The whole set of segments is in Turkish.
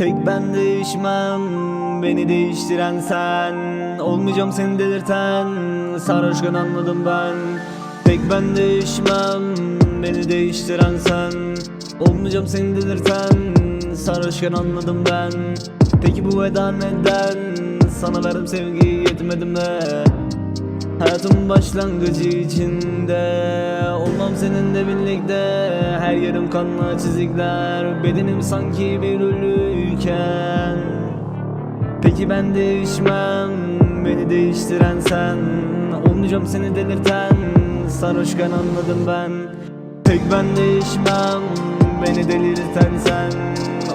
Pek ben değişmem Beni değiştiren sen. Olmayacağım seni delirten Sarhoşken anladım ben. Pek ben değişmem Beni değiştiren sen. Olmayacağım seni delirten Sarhoşken anladım ben. Peki bu veda neden? Sana verdim sevgiyi yetmedim de Hayatımın başlangıcı içinde. Olmam seninle birlikte. Her yerim kanla çizikler. Bedenim sanki bir ölüyken Peki ben değişmem Beni değiştiren sen. Olmayacağım seni delirten Sarhoşken anladım ben. Pek ben değişmem Beni delirten sen.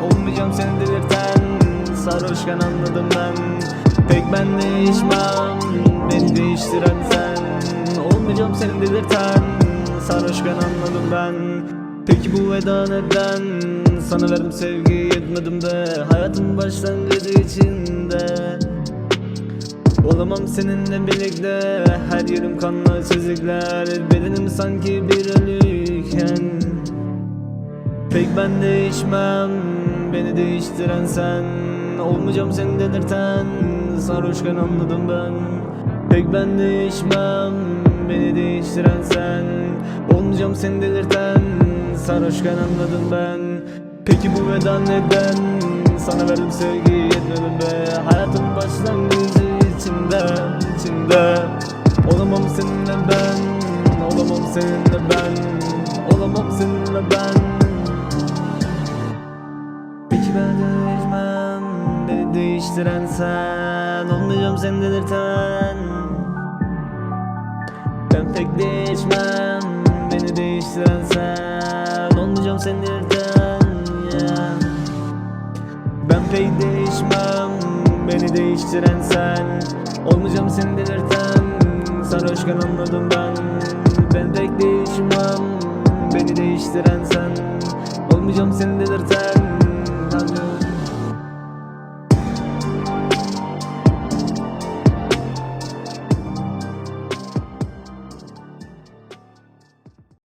Olmayacağım seni delirten Sarhoşken anladım ben Pek ben değişmem Beni değiştiren sen. Olmayacağım seni delirten Sarhoşken anladım ben. Peki bu veda neden? Sana verdim sevgi yetmedim de. Hayatın başlangıcı içinde. Olamam seninle birlikte. Her yerim kanla çizikler Bedenim sanki bir ölüyken. Pek ben değişmem Beni değiştiren sen. Olmayacağım seni delirten Sarhoşken anladım ben. Pek ben değişmem Beni değiştiren sen. Olmayacağım seni delirten Sarhoşken anladım ben. Peki bu veda neden? Sana verdim sevgi yetmedim be. Hayatın başlangıcı içinde içinde Olamam seninle ben Olamam seninle ben. Olamam seninle ben. Peki ben değişmem Beni değiştiren sen Olmayacağım seni delirten. Ben pek değişmem Beni değiştiren sen. Olmayacağım seni delirten yeah. Ben pek değişmem Beni değiştiren sen. Olmayacağım seni delirten Sarhoşken anladım ben. Ben pek değişmem Beni değiştiren sen. Olmayacağım seni delirten